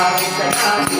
Hare Krishna.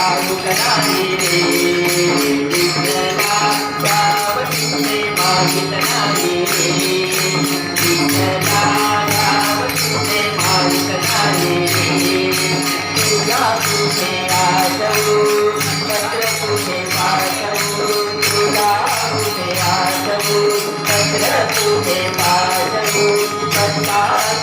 तुझा ठाऊक नाही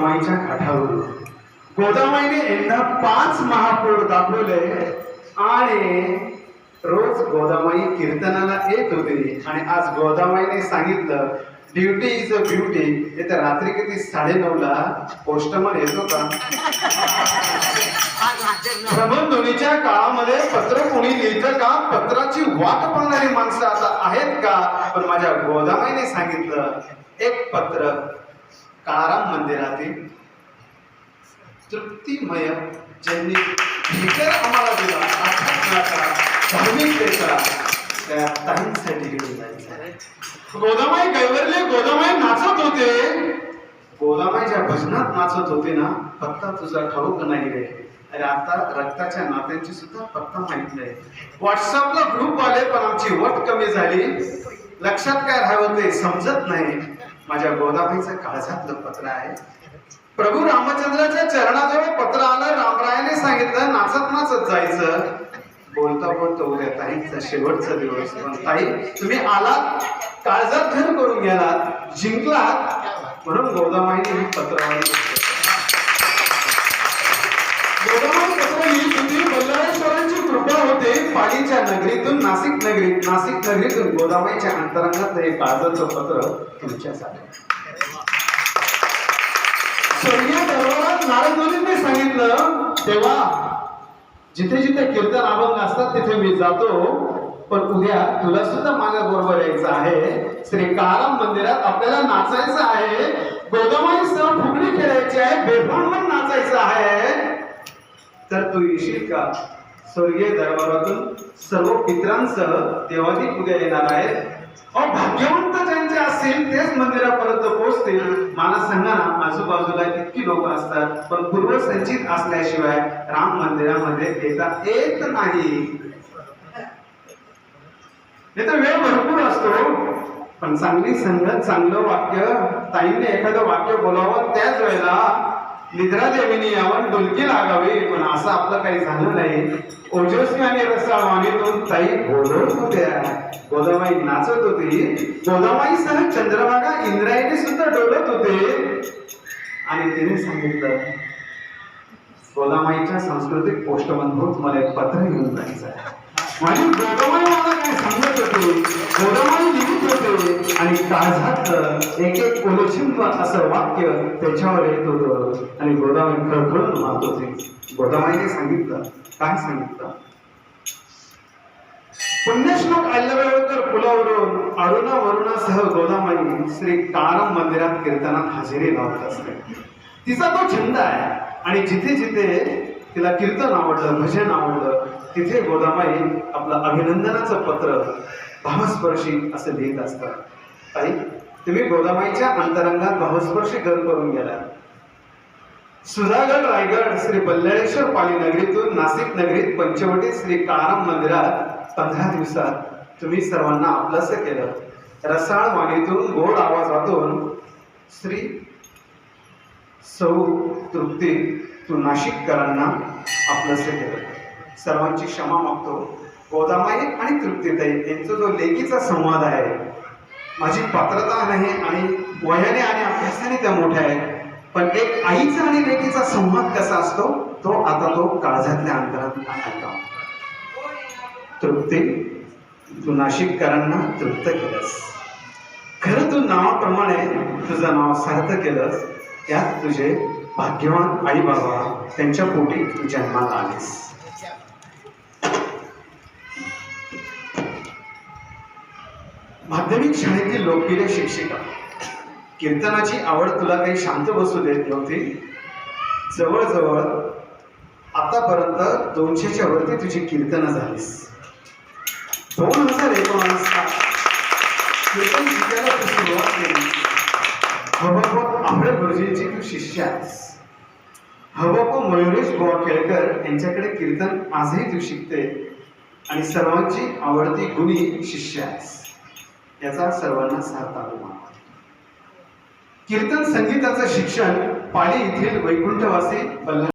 गोदामाईच्या काठावर गोदामाईने एकदा पाच महापौर दाखवले आणि रोज गोदामाई कीर्तनाला येत होती. आणि आज गोदामाईने सांगितलं ड्युटी इज अ ब्युटी येत्या रात्री किती? साडे ला पोस्टमन येतो का भ्रमणध्वनीच्या काळामध्ये पत्र कोणी लिहितं का? पत्राची वाट पाहणारी माणसं आता आहेत का? पण माझ्या गोदामाईने सांगितलं एक पत्र ताराम मंदिरातील तृप्तिमय ज्यांनी विचार आम्हाला दिला त्या ताईंसाठी घेऊन जायचं. गोदामाई गैवरले गोदामाई नाचत होते. गोदामाईच्या भजनात नाचत होते ना पत्ता तुझा ठाऊक नाही रे. अरे आता रक्ताच्या नात्यांची सुद्धा पत्ता माहीत नाही. व्हॉट्सअपला ग्रुप आले पण आमची वट कमी झाली. लक्षात काय राहते समजत नाही. माझ्या गोदाबाईचं काळजातलं पत्र आहे. प्रभू रामचंद्राच्या चरणाजवळ पत्र आलं रामरायाने सांगितलं नाचत नाचत जायचं. बोलता बोलता उद्या ताईचा शेवटचा दिवस. पण ताई तुम्ही आलात काळजात घर करून गेलात जिंकलात. म्हणून गोदामाईने हे पत्र बल्लाळेश्वरांची कृपा होते पालीच्या नगरीतून नाशिक नगरीत नाशिक नगरीतून गोदामाईच्या अंतरंगात हे काळजाचं पत्र तुमच्यासाठी स्वर्गीय दरबारात सांगितलं तेव्हा जिथे जिथे कीर्तन अभंग असतात तिथे मी जातो पण उद्या तुला सुद्धा माझ्या बरोबर यायचं आहे श्री काराम मंदिरात आपल्याला नाचायचं आहे गोदामाईसह फुगडी खेळायची आहे बेफाण तर तू येशील का? स्वर्गीय दरबारातून सर्व पित्रांसह देवाधिक उद्या येणार आहेत भाग्यवंत ज्यांचे असेल तेच मंदिरापर्यंत पोहोचतील. मला सांगा ना आजूबाजूला इतकी लोक असतात पण पूर्वसंचित असल्याशिवाय राम मंदिरामध्ये येता येत नाही. हे तर वेळ भरपूर असतो. पण चांगली संगत चांगलं वाक्य ताईने एखादं वाक्य बोलावं त्याच वेळेला निद्रा देवीने यावर डुलकी लागावी पण असं आपलं काही झालं नाही. ओजस्वी आणि रसावाणीतून ताई बोलत होत्या. गोदाबाई नाचत होती. गोदाबाईसह चंद्रभागा इंद्रायणी सुद्धा डोलत होते. आणि तिने सांगितलं गोदामाईच्या सांस्कृतिक पोस्टमन होत मला एक पत्र घेऊन जायचं आहे माझी गोदामाई मला काय सांगत होते. गोदामाई लिहित होते. आणि काळजात एक एक कोलशिंब असं वाक्य त्याच्यावर येत होतं. आणि गोदामाई खळखळून वाहत होते. गोदामाईने सांगितलं. काय सांगितलं? पुण्यश्लोक अल्लवेळकर पुलावरून अरुणा वरुणासह गोदामाई श्री कारम मंदिरात कीर्तनात हजेरी लावत असते. तिचा तो छंद आहे. आणि जिथे जिथे तिला कीर्तन आवडलं भजन आवडलं तिथे गोदामाई आपलं अभिनंदनाचं पत्र भावस्पर्शी असं लिहित असतात. ताई तुम्ही गोदामाईच्या अंतरंगात भावस्पर्शी घर करून गेला. सुधागड रायगड श्री बल्लेश्वर पाली नगरीतून नाशिक नगरीत पंचवटी श्री कारम मंदिरात पंधरा दिवसात तुम्ही सर्वांना आपलंसं केलं. रसाळ वाणीतून गोड आवाजातून श्री सौ तृप्ती तू नाशिककरांना आपलंसं केलं. सर्वांची क्षमा मागतो. गोदामाई आणि तृप्तीताई यांचा जो लेखीचा संवाद आहे माझी पात्रता नाही आणि वयाने आणि अभ्यासाने त्या मोठ्या आहेत. पण एक आईचा आणि लेकीचा संवाद कसा असतो तो आता तो काळजातल्या अंतरात ऐका तृप्ती तू नाशिककरांना तृप्त केलंस. खरं तू नावाप्रमाणे तुझं नाव सार्थ केलंस. त्यात तुझे भाग्यवान आई बाबा त्यांच्या पोटी तू जन्माला आलीस. माध्यमिक शाळेतील लोकप्रिय शिक्षिका. कीर्तनाची आवड तुला काही शांत बसू देत नव्हती? जवळजवळ आतापर्यंत दोनशेच्या वरती तुझी कीर्तनं झालीस. दोन हजार एकोणावीसला कीर्तन शिकायला तू सुरुवात केली. हबप आंबळे गुरुजींची तू शिष्य आहेस. हबप मयुरेश बुवा केळकर यांच्याकडे कीर्तन आजही तू शिकते आणि सर्वांची आवडती गुणी शिष्य आहेस. याचा सर्वांना साथ अभिमान कीर्तन संगीताचं शिक्षण पाली येथील वैकुंठवासी बल्ला